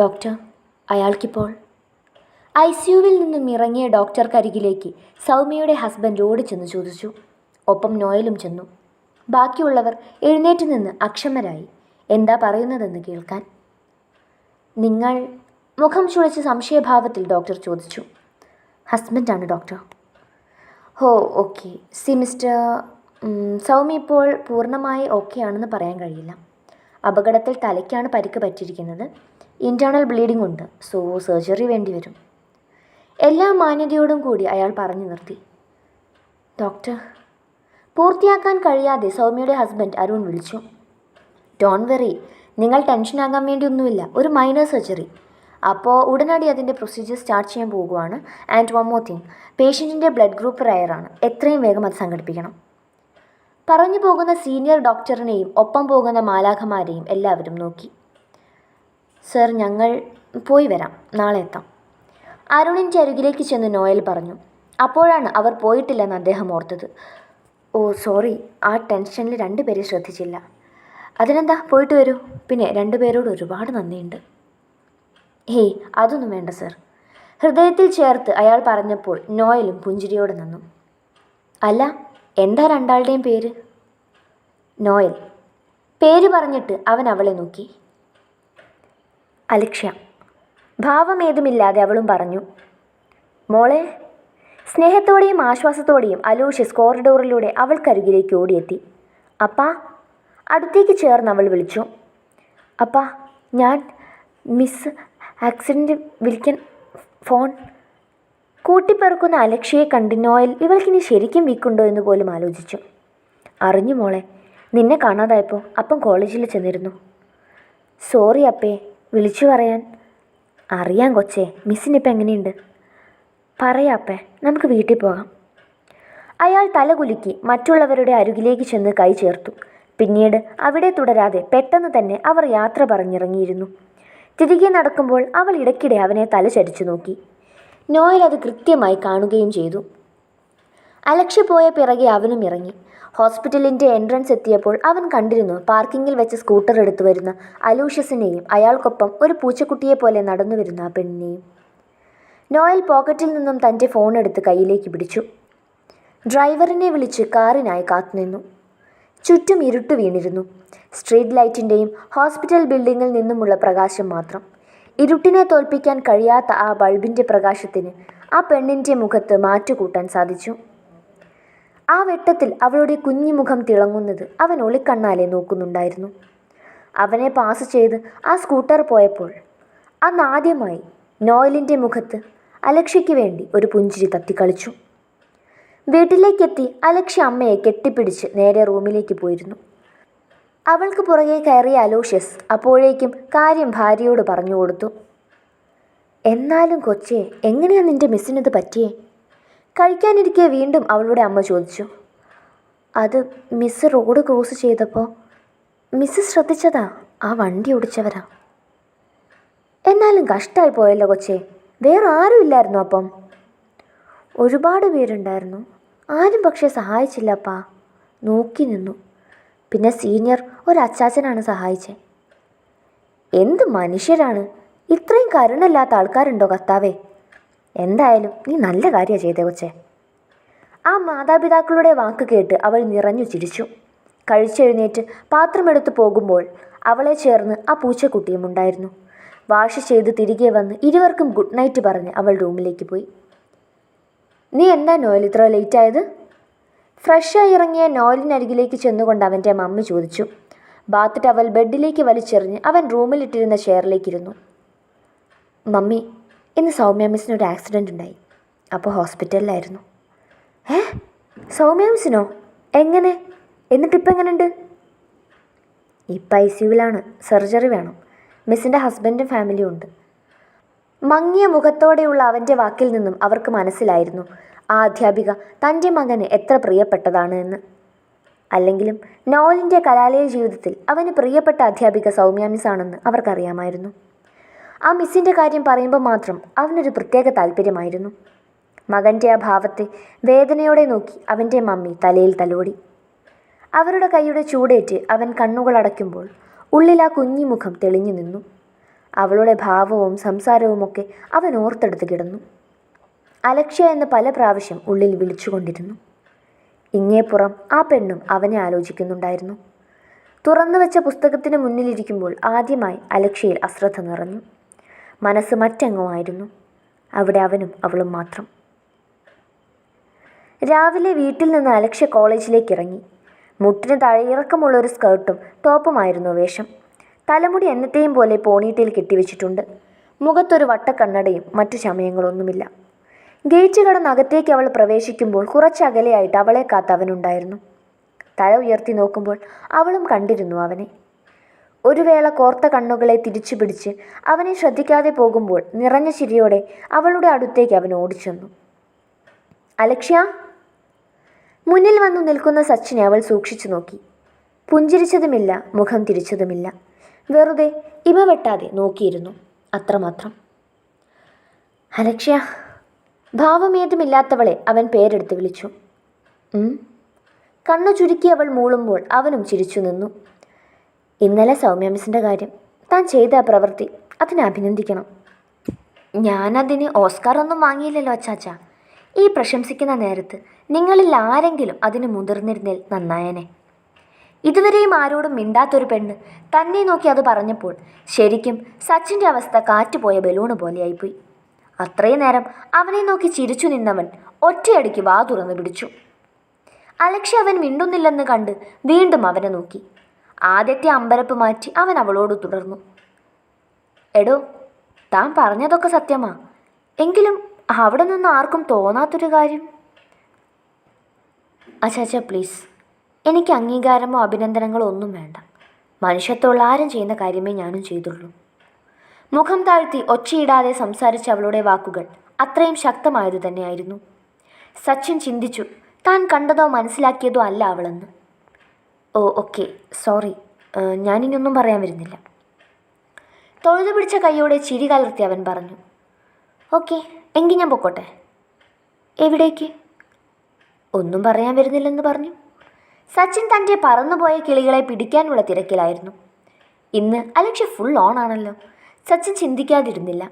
Doctor അയാൾക്കിപ്പോൾ I സിയുവിൽ നിന്നും ഇറങ്ങിയ ഡോക്ടർക്കരികിലേക്ക് സൗമ്യയുടെ husband ഓടിച്ചെന്ന് ചോദിച്ചു. ഒപ്പം നോയലും ചെന്നു. ബാക്കിയുള്ളവർ എഴുന്നേറ്റ് നിന്ന് അക്ഷമരായി. എന്താ പറയുന്നതെന്ന് കേൾക്കാൻ. നിങ്ങൾ മുഖം ചുളിച്ച് സംശയഭാവത്തിൽ ഡോക്ടർ ചോദിച്ചു. ഹസ്ബൻഡാണ് ഡോക്ടർ. ഹോ ഓക്കെ. സി മിസ്റ്റർ സൗമി സൗമ്യ ഇപ്പോൾ പൂർണമായി ഓക്കെ ആണെന്ന് പറയാൻ കഴിയില്ല. അപകടത്തിൽ തലയ്ക്കാണ് പരിക്ക് പറ്റിയിരിക്കുന്നത്. ഇന്റേർണൽ ബ്ലീഡിംഗ് ഉണ്ട്. സോ സർജറി വേണ്ടി വരും. എല്ലാ മാന്യതയോടും കൂടി അയാൾ പറഞ്ഞു നിർത്തി. ഡോക്ടർ പൂർത്തിയാക്കാൻ കഴിയാതെ സൗമ്യയുടെ ഹസ്ബൻഡ് അരുൺ വിളിച്ചു. ഡോൺ വെറി നിങ്ങൾ ടെൻഷനാകാൻ വേണ്ടിയൊന്നുമില്ല. ഒരു മൈനർ സർജറി അപ്പോൾ ഉടനടി അതിന്റെ പ്രൊസീജിയർ സ്റ്റാർട്ട് ചെയ്യാൻ പോകുവാണ്. ആൻഡ് വൺ മോർ തിങ് പേഷ്യന്റിന്റെ ബ്ലഡ് ഗ്രൂപ്പ് റയറാണ് എത്രയും വേഗം അത് സംഘടിപ്പിക്കണം. പറഞ്ഞു പോകുന്ന സീനിയർ ഡോക്ടറിനെയും ഒപ്പം പോകുന്ന മാലാഖമാരെയും എല്ലാവരും നോക്കി. സർ ഞങ്ങൾ പോയി വരാം. നാളെ എത്താം. അരുണിന്റെ അരികിലേക്ക് ചെന്ന് നോയൽ പറഞ്ഞു. അപ്പോഴാണ് അവർ പോയിട്ടില്ലെന്ന് അദ്ദേഹം ഓർത്തത്. ഓ സോറി ആ ടെൻഷനിൽ രണ്ടുപേരെ ശ്രദ്ധിച്ചില്ല. അതിനെന്താ പോയിട്ട് വരൂ. പിന്നെ രണ്ടുപേരോട് ഒരുപാട് നന്ദിയുണ്ട്. ഹേയ് അതൊന്നും വേണ്ട സർ. ഹൃദയത്തിൽ ചേർത്ത് അയാൾ പറഞ്ഞപ്പോൾ നോയലും പുഞ്ചിരിയോടെ നിന്നു. അല്ല എന്താ രണ്ടാളുടെയും പേര്? നോയൽ. പേര് പറഞ്ഞിട്ട് അവൻ അവളെ നോക്കി. അലക്ഷ്യ. ഭാവമേതുമില്ലാതെ അവളും പറഞ്ഞു മോളെ സ്നേഹത്തോടെയും ആശ്വാസത്തോടെയും അലൂഷ്യസ് കോറിഡോറിലൂടെ അവൾക്കരികിലേക്ക് ഓടിയെത്തി. അപ്പാ അടുത്തേക്ക് ചേർന്ന് അവൾ വിളിച്ചു അപ്പാ ഞാൻ മിസ് ആക്സിഡന്റ് വിളിക്കാൻ ഫോൺ. കൂട്ടിപ്പെറുക്കുന്ന അലക്ഷ്യയെ കണ്ട് നോയൽ ഇവൾക്കിനി ശരിക്കും വീക്കുണ്ടോ എന്ന് പോലും ആലോചിച്ചു. അറിഞ്ഞു മോളെ നിന്നെ കാണാതായപ്പോൾ അപ്പം കോളേജിൽ ചെന്നിരുന്നു. സോറി അപ്പേ വിളിച്ചു പറയാൻ. അറിയാം കൊച്ചേ മിസ്സിനിപ്പോൾ എങ്ങനെയുണ്ട്? പറയാപ്പേ നമുക്ക് വീട്ടിൽ പോകാം. അയാൾ തലകുലുക്കി മറ്റുള്ളവരുടെ അരുകിലേക്ക് ചെന്ന് കൈ ചേർത്തു. പിന്നീട് അവിടെ തുടരാതെ പെട്ടെന്ന് തന്നെ അവർ യാത്ര പറഞ്ഞിറങ്ങിയിരുന്നു. തിരികെ നടക്കുമ്പോൾ അവൾ ഇടയ്ക്കിടെ അവനെ തലചരിച്ചു നോക്കി. നോയൽ അത് കൃത്യമായി കാണുകയും ചെയ്തു. അലക്ഷ്യ പോയ പിറകെ അവനും ഇറങ്ങി. ഹോസ്പിറ്റലിന്റെ എൻട്രൻസ് എത്തിയപ്പോൾ അവൻ കണ്ടിരുന്നു പാർക്കിങ്ങിൽ വെച്ച് സ്കൂട്ടർ എടുത്തു വരുന്ന അലൂഷ്യസിനെയും അയാൾക്കൊപ്പം ഒരു പൂച്ചക്കുട്ടിയെ പോലെ നടന്നു വരുന്ന ആ പെണ്ണിനെയും. നോയൽ പോക്കറ്റിൽ നിന്നും തന്റെ ഫോൺ എടുത്ത് കയ്യിലേക്ക് പിടിച്ചു. ഡ്രൈവറിനെ വിളിച്ച് കാറിനായി കാത്തുനിന്നു. ചുറ്റും ഇരുട്ട് വീണിരുന്നു. സ്ട്രീറ്റ് ലൈറ്റിന്റെയും ഹോസ്പിറ്റൽ ബിൽഡിങ്ങിൽ നിന്നുമുള്ള പ്രകാശം മാത്രം. ഇരുട്ടിനെ തോൽപ്പിക്കാൻ കഴിയാത്ത ആ ബൾബിന്റെ പ്രകാശത്തിന് ആ പെണ്ണിന്റെ മുഖത്ത് മാറ്റുകൂട്ടാൻ സാധിച്ചു. ആ വെട്ടത്തിൽ അവളുടെ കുഞ്ഞിമുഖം തിളങ്ങുന്നത് അവൻ ഒളിക്കണ്ണാലെ നോക്കുന്നുണ്ടായിരുന്നു. അവനെ പാസ് ചെയ്ത് ആ സ്കൂട്ടർ പോയപ്പോൾ അന്ന് ആദ്യമായി നോയലിന്റെ മുഖത്ത് അലക്ഷ്യയ്ക്ക് വേണ്ടി ഒരു പുഞ്ചിരി തത്തിക്കളിച്ചു. വീട്ടിലേക്കെത്തി അലക്ഷ്യ അമ്മയെ കെട്ടിപ്പിടിച്ച് നേരെ റൂമിലേക്ക് പോയിരുന്നു. അവൾക്ക് പുറകെ കയറിയ അലോഷ്യസ് അപ്പോഴേക്കും കാര്യം ഭാര്യയോട് പറഞ്ഞു കൊടുത്തു. എന്നാലും കൊച്ചേ എങ്ങനെയാണ് നിന്റെ മിസ്സിനത് പറ്റിയേ? കഴിക്കാനിരിക്കെ വീണ്ടും അവളുടെ അമ്മ ചോദിച്ചു. അത് മിസ് റോഡ് ക്രോസ് ചെയ്തപ്പോൾ മിസ് ശ്രദ്ധിച്ചതാ ആ വണ്ടി ഓടിച്ചവരാ. എന്നാലും കഷ്ടമായി പോയല്ലോ കൊച്ചേ വേറെ ആരും ഇല്ലായിരുന്നു അപ്പം. ഒരുപാട് പേരുണ്ടായിരുന്നു ആരും പക്ഷേ സഹായിച്ചില്ലപ്പാ. നോക്കി നിന്നു. പിന്നെ സീനിയർ ഒരച്ചാച്ചനാണ് സഹായിച്ചത് എന്ത് മനുഷ്യരാണ് ഇത്രയും കരുണല്ലാത്ത ആൾക്കാരുണ്ടോ കർത്താവേ? എന്തായാലും നീ നല്ല കാര്യമാണ് ചെയ്തേ കൊച്ചേ. ആ മാതാപിതാക്കളുടെ വാക്ക് കേട്ട് അവൾ നിറഞ്ഞു ചിരിച്ചു. കഴിച്ചെഴുന്നേറ്റ് പാത്രമെടുത്ത് പോകുമ്പോൾ അവളെ ചേർന്ന് ആ പൂച്ചക്കുട്ടിയും ഉണ്ടായിരുന്നു. വാഷ് ചെയ്ത് തിരികെ വന്ന് ഇരുവർക്കും ഗുഡ് നൈറ്റ് പറഞ്ഞ് അവൾ റൂമിലേക്ക് പോയി. നീ എന്താ നോയൽ ഇത്ര ലേറ്റായത്? ഫ്രഷായി ഇറങ്ങിയ നോയലിനരികിലേക്ക് ചെന്നുകൊണ്ട് അവന്റെ മമ്മി ചോദിച്ചു. ബാത്ത് ടവൽ ബെഡിലേക്ക് വലിച്ചെറിഞ്ഞ് അവൻ റൂമിലിട്ടിരുന്ന ചെയറിലേക്കിരുന്നു. മമ്മി ഇന്ന് സൗമ്യ മിസ്സിന് ഒരു ആക്സിഡന്റ് ഉണ്ടായി. അപ്പോൾ ഹോസ്പിറ്റലിലായിരുന്നു ഏ സൗമ്യ മിസ്സിനോ? എങ്ങനെ? എന്നിട്ടിപ്പോൾ എങ്ങനെയുണ്ട് ഇപ്പം ഐ സിയുവിലാണ് സർജറി വേണം. മിസ്സിന്റെ ഹസ്ബൻഡും ഫാമിലിയും ഉണ്ട്. മങ്ങിയ മുഖത്തോടെയുള്ള അവന്റെ വാക്കിൽ നിന്നും അവർക്ക് മനസ്സിലായിരുന്നു. ആ അധ്യാപിക തന്റെ മകന് എത്ര പ്രിയപ്പെട്ടതാണ് എന്ന്. അല്ലെങ്കിലും നോവലിന്റെ കലാലയ ജീവിതത്തിൽ അവന് പ്രിയപ്പെട്ട അധ്യാപിക സൗമ്യ മിസ് ആണെന്ന് അവർക്കറിയാമായിരുന്നു. ആ മിസ്സിന്റെ കാര്യം പറയുമ്പോൾ മാത്രം അവനൊരു പ്രത്യേക താല്പര്യമായിരുന്നു. മകന്റെ ആ ഭാവത്തെ വേദനയോടെ നോക്കി അവന്റെ മമ്മി തലയിൽ തലോടി. അവരുടെ കൈയുടെ ചൂടേറ്റ് അവൻ കണ്ണുകളടയ്ക്കുമ്പോൾ ഉള്ളിൽ ആ കുഞ്ഞിമുഖം തെളിഞ്ഞു നിന്നു. അവളുടെ ഭാവവും സംസാരവുമൊക്കെ അവൻ ഓർത്തെടുത്ത് കിടന്നു. അലക്ഷ്യ എന്ന് പല പ്രാവശ്യം ഉള്ളിൽ വിളിച്ചുകൊണ്ടിരുന്നു ഇങ്ങേപ്പുറം ആ പെണ്ണും അവനെ ആലോചിക്കുന്നുണ്ടായിരുന്നു. തുറന്നു വെച്ച പുസ്തകത്തിന് മുന്നിലിരിക്കുമ്പോൾ ആദ്യമായി അലക്ഷ്യയിൽ അശ്രദ്ധ നിറഞ്ഞു. മനസ്സ് മറ്റെങ്ങുമായിരുന്നു? അവിടെ അവനും അവളും മാത്രം. രാവിലെ വീട്ടിൽ നിന്ന് അലക്ഷ്യ കോളേജിലേക്ക് ഇറങ്ങി. മുട്ടിന് താഴെ ഇറക്കമുള്ള ഒരു സ്കേർട്ടും ടോപ്പുമായിരുന്നു വേഷം. തലമുടി എന്നത്തെയും പോലെ പോണീട്ടയിൽ കെട്ടിവെച്ചിട്ടുണ്ട്. മുഖത്തൊരു വട്ടക്കണ്ണടയും മറ്റു ചമയങ്ങളൊന്നുമില്ല. ഗേറ്റ് കടന്ന് അകത്തേക്ക് അവൾ പ്രവേശിക്കുമ്പോൾ കുറച്ചകലെയായിട്ട് അവളെ കാത്ത് അവനുണ്ടായിരുന്നു. തല ഉയർത്തി നോക്കുമ്പോൾ അവളും കണ്ടിരുന്നു അവനെ. ഒരു വേള കോർത്ത കണ്ണുകളെ തിരിച്ചു പിടിച്ച് അവനെ ശ്രദ്ധിക്കാതെ പോകുമ്പോൾ നിറഞ്ഞ ചിരിയോടെ അവളുടെ അടുത്തേക്ക് അവൻ ഓടിച്ചെന്നു. അലക്ഷ്യ? മുന്നിൽ വന്നു നിൽക്കുന്ന സച്ചിനെ അവൾ സൂക്ഷിച്ചു നോക്കി. പുഞ്ചിരിച്ചതുമില്ല മുഖം തിരിച്ചതുമില്ല. വെറുതെ ഇമ വെട്ടാതെ നോക്കിയിരുന്നു അത്രമാത്രം. അലക്ഷ്യ ഭാവമേതുമില്ലാത്തവളെ അവൻ പേരെടുത്ത് വിളിച്ചു? കണ്ണു ചുരുക്കി അവൾ മൂളുമ്പോൾ അവനും ചിരിച്ചു നിന്നു. ഇന്നലെ സൗമ്യ മിസ്സിന്റെ കാര്യം. താൻ ചെയ്ത പ്രവൃത്തി അതിനെ അഭിനന്ദിക്കണം. ഞാനതിന് ഓസ്കാർ ഒന്നും വാങ്ങിയില്ലല്ലോ അച്ചാച്ച. ഈ പ്രശംസിക്കുന്ന നേരത്ത് നിങ്ങളിൽ ആരെങ്കിലും അതിന് മുതിർന്നിരുന്നേൽ നന്നായനെ. ഇതുവരെയും ആരോടും മിണ്ടാത്തൊരു പെണ്ണ് തന്നെ നോക്കി അത് പറഞ്ഞപ്പോൾ ശരിക്കും സച്ചിന്റെ അവസ്ഥ കാറ്റുപോയ ബലൂണ് പോലെയായിപ്പോയി. അത്രയും നേരം അവനെ നോക്കി ചിരിച്ചു നിന്നവൻ ഒറ്റയടിക്ക് വാ തുറന്നു പിടിച്ചു. അലക്ഷ്യ അവൻ മിണ്ടുന്നില്ലെന്ന് കണ്ട് വീണ്ടും അവനെ നോക്കി. ആദ്യത്തെ അമ്പരപ്പ് മാറ്റി അവൻ അവളോട് തുടർന്നു. എടോ താൻ പറഞ്ഞതൊക്കെ സത്യമാ. എങ്കിലും അവിടെ നിന്ന് ആർക്കും തോന്നാത്തൊരു കാര്യം? അച്ചാച്ച പ്ലീസ് എനിക്ക് അംഗീകാരമോ അഭിനന്ദനങ്ങളോ ഒന്നും വേണ്ട. മനുഷ്യത്തോളം ആരും ചെയ്യുന്ന കാര്യമേ ഞാനും ചെയ്തുള്ളൂ. മുഖം താഴ്ത്തി ഒച്ചയിടാതെ സംസാരിച്ച അവളുടെ വാക്കുകൾ അത്രയും ശക്തമായത് തന്നെയായിരുന്നു. സച്ചിൻ ചിന്തിച്ചു താൻ കണ്ടതോ മനസ്സിലാക്കിയതോ അല്ല അവളെന്ന്. ഓ ഓക്കെ. സോറി. ഞാനിനൊന്നും പറയാൻ വരുന്നില്ല. തൊഴുതു പിടിച്ച കൈയോടെ ചിരി കലർത്തി അവൻ പറഞ്ഞു. ഓക്കെ എങ്കിൽ ഞാൻ പൊക്കോട്ടെ. എവിടേക്ക്? ഒന്നും പറയാൻ വരുന്നില്ലെന്ന് പറഞ്ഞു. സച്ചിൻ തന്റെ പറന്നുപോയ കിളികളെ പിടിക്കാനുള്ള തിരക്കിലായിരുന്നു. ഇന്ന് അലക്ഷ്യ ഫുൾ ഓൺ ആണല്ലോ. സച്ചിൻ ചിന്തിക്കാതിരുന്നില്ല.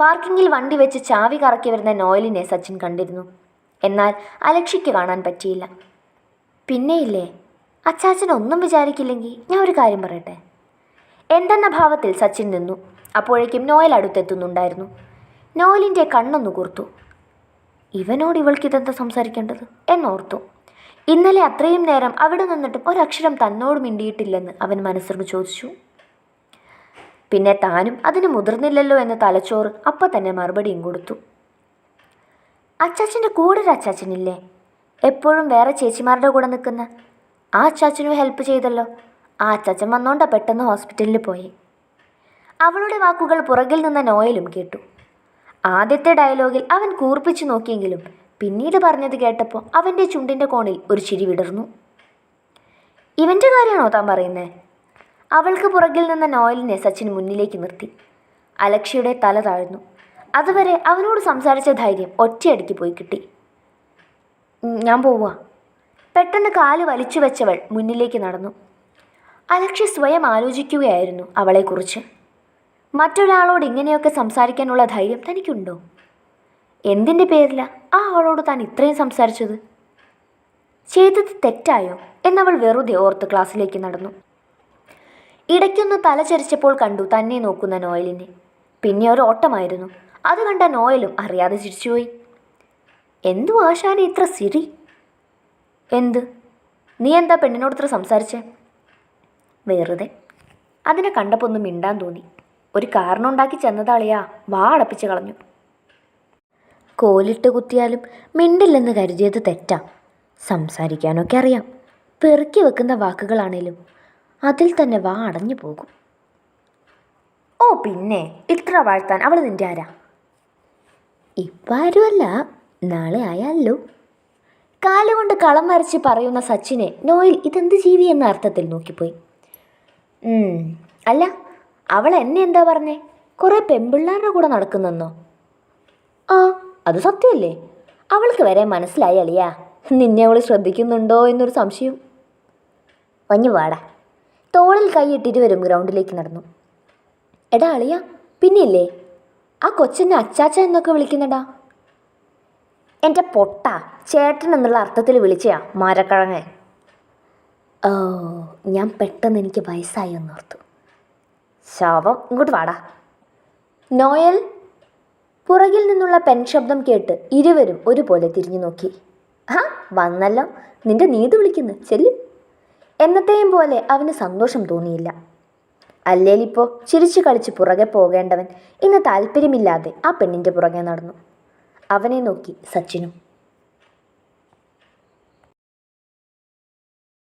പാർക്കിങ്ങിൽ വണ്ടി വെച്ച് ചാവി കറക്കി വരുന്ന നോയലിനെ സച്ചിൻ കണ്ടിരുന്നു. എന്നാൽ അലക്ഷ്യയ്ക്ക് കാണാൻ പറ്റിയില്ല. പിന്നെയില്ലേ? അച്ചാച്ചൻ ഒന്നും വിചാരിക്കില്ലെങ്കിൽ ഞാൻ ഒരു കാര്യം പറയട്ടെ? എന്തെന്ന ഭാവത്തിൽ സച്ചിൻ നിന്നു. അപ്പോഴേക്കും നോയൽ അടുത്തെത്തുന്നുണ്ടായിരുന്നു. നോയലിന്റെ കണ്ണൊന്നു കൂർത്തു. ഇവനോട് ഇവൾക്ക് ഇതെന്താ സംസാരിക്കേണ്ടത്? എന്നോർത്തു. ഇന്നലെ അത്രയും നേരം അവിടെ നിന്നിട്ടും ഒരക്ഷരം തന്നോട് മിണ്ടിയിട്ടില്ലെന്ന് അവൻ മനസ്സിന് ചോദിച്ചു. പിന്നെ താനും അതിന് മുതിർന്നില്ലല്ലോ എന്ന തലച്ചോറ് അപ്പം തന്നെ മറുപടിയും കൊടുത്തു. അച്ചാച്ചന്റെ കൂടെ അച്ചാച്ചനില്ലേ? എപ്പോഴും വേറെ ചേച്ചിമാരുടെ കൂടെ നിൽക്കുന്ന ആ അച്ചാച്ചനും ഹെൽപ്പ് ചെയ്തല്ലോ. ആ അച്ചാച്ചൻ വന്നോണ്ടാ പെട്ടെന്ന് ഹോസ്പിറ്റലിൽ പോയി. അവളുടെ വാക്കുകൾ പുറകിൽ നിന്ന നോയലും കേട്ടു. ആദ്യത്തെ ഡയലോഗിൽ അവൻ കൂർപ്പിച്ചു നോക്കിയെങ്കിലും പിന്നീട് പറഞ്ഞത് കേട്ടപ്പോൾ അവന്റെ ചുണ്ടിന്റെ കോണിൽ ഒരു ചിരി വിടർന്നു. ഇവന്റെ കാര്യമാണോ താൻ പറയുന്നേ? അവൾക്ക് പുറകിൽ നിന്ന നോയലിനെ സച്ചിൻ മുന്നിലേക്ക് നിർത്തി. അലക്ഷ്യയുടെ തല താഴ്ന്നു. അതുവരെ അവനോട് സംസാരിച്ച ധൈര്യം ഒറ്റയടിക്ക് പോയി കിട്ടി. ഞാൻ പോവാ പെട്ടെന്ന് കാൽ വലിച്ചു വെച്ചവൾ മുന്നിലേക്ക് നടന്നു. അലക്ഷ്യ സ്വയം ആലോചിക്കുകയായിരുന്നു അവളെക്കുറിച്ച്. മറ്റൊരാളോട് ഇങ്ങനെയൊക്കെ സംസാരിക്കാനുള്ള ധൈര്യം തനിക്കുണ്ടോ? എന്തിന്റെ പേരില ആ ആളോട് താൻ ഇത്രയും സംസാരിച്ചത്? ചെയ്തത് തെറ്റായോ എന്നവൾ വെറുതെ ഓർത്ത് ക്ലാസ്സിലേക്ക് നടന്നു. ഇടയ്ക്കൊന്ന് തലചരിച്ചപ്പോൾ കണ്ടു തന്നെ നോക്കുന്ന നോയലിനെ. പിന്നെ ഒരു ഓട്ടമായിരുന്നു. അത് കണ്ട നോയലും അറിയാതെ ചിരിച്ചുപോയി. എന്തു ആശാനെ ഇത്ര സിരി? എന്ത്? നീ എന്താ പെണ്ണിനോടത്ര സംസാരിച്ചേ? വെറുതെ. അതിനെ കണ്ടപ്പോൾ ഒന്ന് മിണ്ടാൻ തോന്നി. ഒരു കാരണമുണ്ടാക്കി ചെന്നതാളിയാ വാ അടപ്പിച്ച് കളഞ്ഞു. കോലിട്ട് കുത്തിയാലും മിണ്ടില്ലെന്ന് കരുതിയത് തെറ്റാ. സംസാരിക്കാനൊക്കെ അറിയാം. പെറുക്കി വെക്കുന്ന വാക്കുകളാണേലും അതിൽ തന്നെ വാ അടഞ്ഞു പോകും. ഓ പിന്നെ. ഇത്ര വാഴ്ത്താൻ അവൾ നിന്റെ ആരാ? ഇപ്പം ആരുമല്ല നാളെ ആയാലോ? കാലുകൊണ്ട് കളം വരച്ച് പറയുന്ന സച്ചിനെ നോയിൽ ഇതെന്ത് ജീവി എന്ന അർത്ഥത്തിൽ നോക്കിപ്പോയി. അല്ല അവൾ എന്നെ എന്താ പറഞ്ഞേ? കുറേ പെമ്പിള്ളാരുടെ കൂടെ നടക്കുന്നെന്നോ? ആ അത് സത്യമല്ലേ? അവൾക്ക് വരെ മനസ്സിലായി അളിയാ. നിന്നെ അവൾ ശ്രദ്ധിക്കുന്നുണ്ടോ എന്നൊരു സംശയം. വഞ്ഞു വാടാ. തോളിൽ കൈയിട്ടിരുവരും ഗ്രൗണ്ടിലേക്ക് നടന്നു. എടാ അളിയ പിന്നില്ലേ ആ കൊച്ചിനെ അച്ചാച്ച എന്നൊക്കെ വിളിക്കുന്നുണ്ടാ എന്റെ പൊട്ട ചേട്ടൻ എന്നുള്ള അർത്ഥത്തിൽ വിളിച്ചയാ മാരക്കഴങ്ങ. ഓ ഞാൻ പെട്ടെന്ന് എനിക്ക് വയസ്സായി എന്നോർത്തു ശാപം ഇങ്ങോട്ട് വാടാ. നോയൽ പുറകിൽ നിന്നുള്ള പെൻ ശബ്ദം കേട്ട് ഇരുവരും ഒരുപോലെ തിരിഞ്ഞു നോക്കി. ആ വന്നല്ലോ. നിന്റെ നീതു വിളിക്കുന്നു ചെല്ലും. എന്നത്തെയും പോലെ അവന് സന്തോഷം തോന്നിയില്ല. അല്ലേലിപ്പോ ചിരിച്ചു കളിച്ച് പുറകെ പോകേണ്ടവൻ ഇന്ന് താല്പര്യമില്ലാതെ ആ പെണ്ണിന്റെ പുറകെ നടന്നു. അവനെ നോക്കി സച്ചിനും